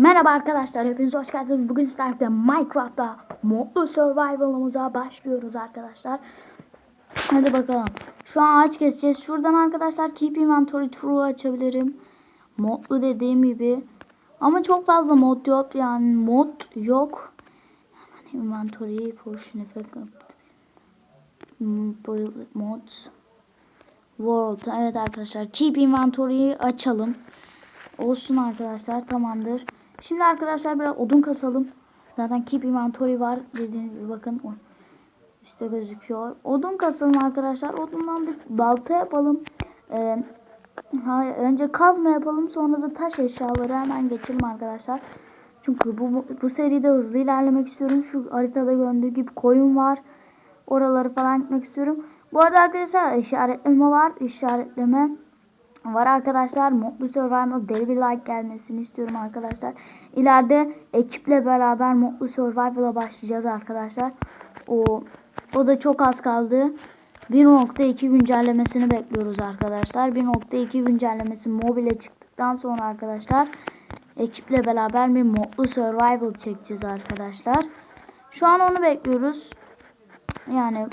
Merhaba arkadaşlar, hepiniz hoş geldiniz. Bugün sizlerle Minecraft'ta modlu survival'ımıza başlıyoruz arkadaşlar. Hadi bakalım. Şu an ağaç keseceğiz. Şuradan arkadaşlar Keep Inventory True açabilirim. Modlu dediğim gibi. Ama çok fazla mod yok yani mod yok. Hemen Inventory Portion Effect Mods World. Evet arkadaşlar Keep Inventory'yi açalım. Olsun arkadaşlar tamamdır. Şimdi arkadaşlar biraz odun kasalım. Zaten keep inventory var dediğiniz gibi bakın. İşte gözüküyor. Odun kasalım arkadaşlar. Odundan bir balta yapalım. Ee, hayır, önce kazma yapalım. Sonra da taş eşyaları hemen geçelim arkadaşlar. Çünkü bu, bu seride hızlı ilerlemek istiyorum. Şu haritada göründüğü gibi koyun var. Oraları falan gitmek istiyorum. Bu arada arkadaşlar işaretleme var. İşaretleme var arkadaşlar. Mutlu Survival deli bir like gelmesini istiyorum arkadaşlar. İleride ekiple beraber Mutlu Survival'a başlayacağız arkadaşlar. O o da çok az kaldı. 1.2 güncellemesini bekliyoruz arkadaşlar. 1.2 güncellemesi mobile çıktıktan sonra arkadaşlar ekiple beraber bir Mutlu Survival çekeceğiz arkadaşlar. Şu an onu bekliyoruz. Yani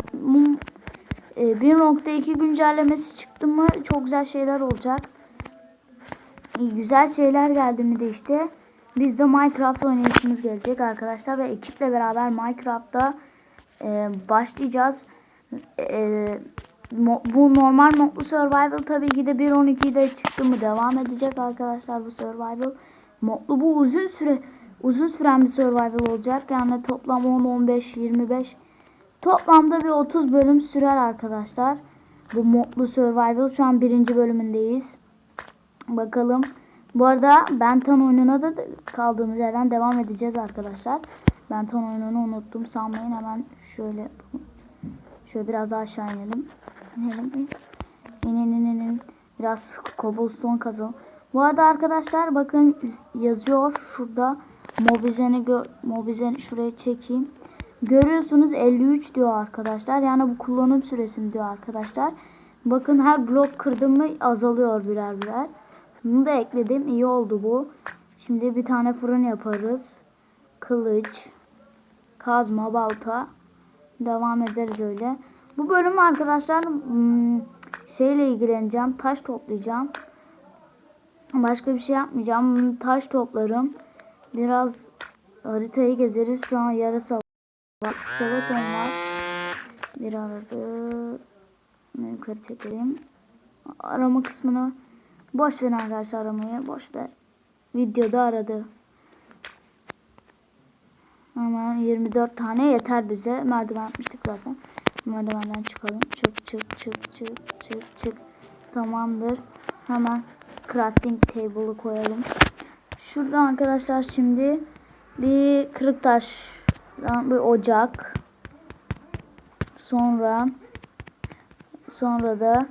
1.2 güncellemesi çıktı mı çok güzel şeyler olacak. Güzel şeyler geldi mi de işte biz de Minecraft oynayışımız gelecek arkadaşlar ve ekiple beraber Minecraft'ta e, başlayacağız. E, bu normal modlu survival tabii ki de 1.12'de çıktı mı devam edecek arkadaşlar bu survival. Modlu bu uzun süre uzun süren bir survival olacak. Yani toplam 10 15 25 Toplamda bir 30 bölüm sürer arkadaşlar. Bu modlu survival şu an birinci bölümündeyiz. Bakalım. Bu arada Benton oyununa da kaldığımız yerden devam edeceğiz arkadaşlar. Benton oyununu unuttum sanmayın hemen şöyle şöyle biraz daha aşağı inelim. İnelim. İnin inin inin. Biraz cobblestone kazalım. Bu arada arkadaşlar bakın yazıyor şurada Mobizeni gör Mobizeni şuraya çekeyim. Görüyorsunuz 53 diyor arkadaşlar. Yani bu kullanım süresini diyor arkadaşlar. Bakın her blok kırdım mı azalıyor birer birer. Bunu da ekledim. İyi oldu bu. Şimdi bir tane fırın yaparız. Kılıç, kazma, balta. Devam ederiz öyle. Bu bölüm arkadaşlar hmm, şeyle ilgileneceğim. Taş toplayacağım. Başka bir şey yapmayacağım. Taş toplarım. Biraz haritayı gezeriz. Şu an yarısı var. Skeleton var. Bir aradı. Yukarı çekelim. Arama kısmını boş verin arkadaşlar aramayı. Boş ver. Videoda aradı. Hemen 24 tane yeter bize. Merdiven atmıştık zaten. Merdivenden çıkalım. Çık çık çık çık çık çık. Tamamdır. Hemen crafting table'ı koyalım. Şurada arkadaşlar şimdi bir kırık taş bir ocak. Sonra sonra da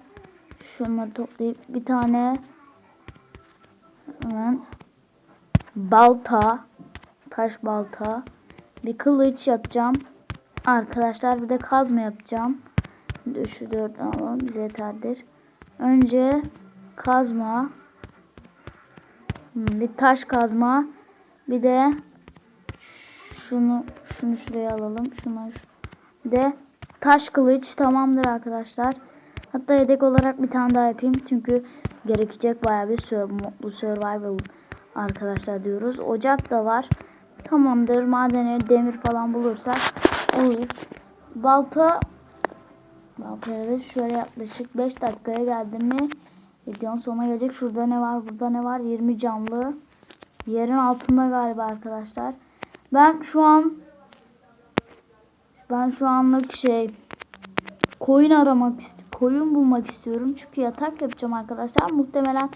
şunu toplayıp bir tane hemen balta taş balta bir kılıç yapacağım. Arkadaşlar bir de kazma yapacağım. Şu dört alalım bize yeterdir. Önce kazma bir taş kazma bir de şunu şunu şuraya alalım. Şunu de taş kılıç tamamdır arkadaşlar. Hatta yedek olarak bir tane daha yapayım. Çünkü gerekecek baya bir mutlu survival arkadaşlar diyoruz. Ocak da var. Tamamdır. Madeni demir falan bulursak olur. Balta Baltaya da şöyle yaklaşık 5 dakikaya geldi mi videonun sonuna gelecek. Şurada ne var? Burada ne var? 20 canlı. Yerin altında galiba arkadaşlar. Ben şu an ben şu anlık şey koyun aramak koyun bulmak istiyorum. Çünkü yatak yapacağım arkadaşlar. Muhtemelen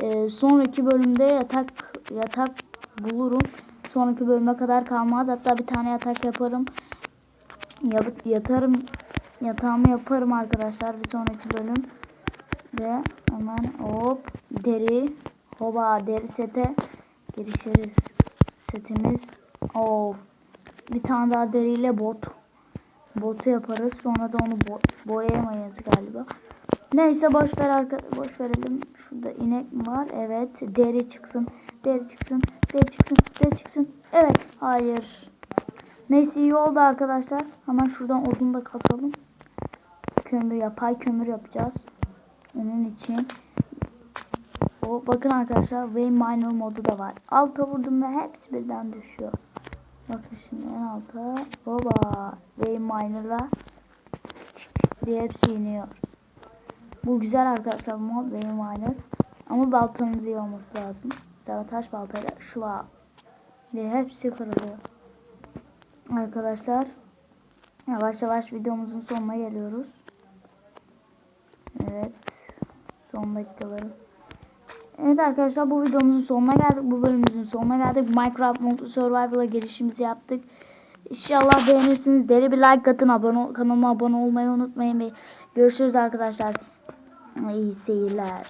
e, sonraki bölümde yatak yatak bulurum. Sonraki bölüme kadar kalmaz. Hatta bir tane yatak yaparım. Yapıp yatarım. Yatağımı yaparım arkadaşlar bir sonraki bölüm. Ve hemen hop deri hoba deri sete girişiriz. Setimiz Of. Bir tane daha deriyle bot. Botu yaparız. Sonra da onu bo boyayamayız galiba. Neyse boş ver arka boş verelim. Şurada inek var? Evet. Deri çıksın. Deri çıksın. Deri çıksın. Deri çıksın. Evet. Hayır. Neyse iyi oldu arkadaşlar. Hemen şuradan odun da kasalım. Kömür yapay kömür yapacağız. Onun için o bakın arkadaşlar Wayne Miner modu da var. Alta vurdum ve hepsi birden düşüyor. Bakın şimdi en alta. Baba Wayne Miner'la diye hepsi iniyor. Bu güzel arkadaşlar bu mod Wayne Miner. Ama baltanız iyi olması lazım. Mesela taş baltayla şla diye hepsi kırılıyor. Arkadaşlar yavaş yavaş videomuzun sonuna geliyoruz. Evet. Son dakikaları. Evet arkadaşlar bu videomuzun sonuna geldik. Bu bölümümüzün sonuna geldik. Minecraft Multi Survival'a girişimizi yaptık. İnşallah beğenirsiniz. Deli bir like atın. Abone, kanalıma abone olmayı unutmayın. Ve görüşürüz arkadaşlar. İyi seyirler.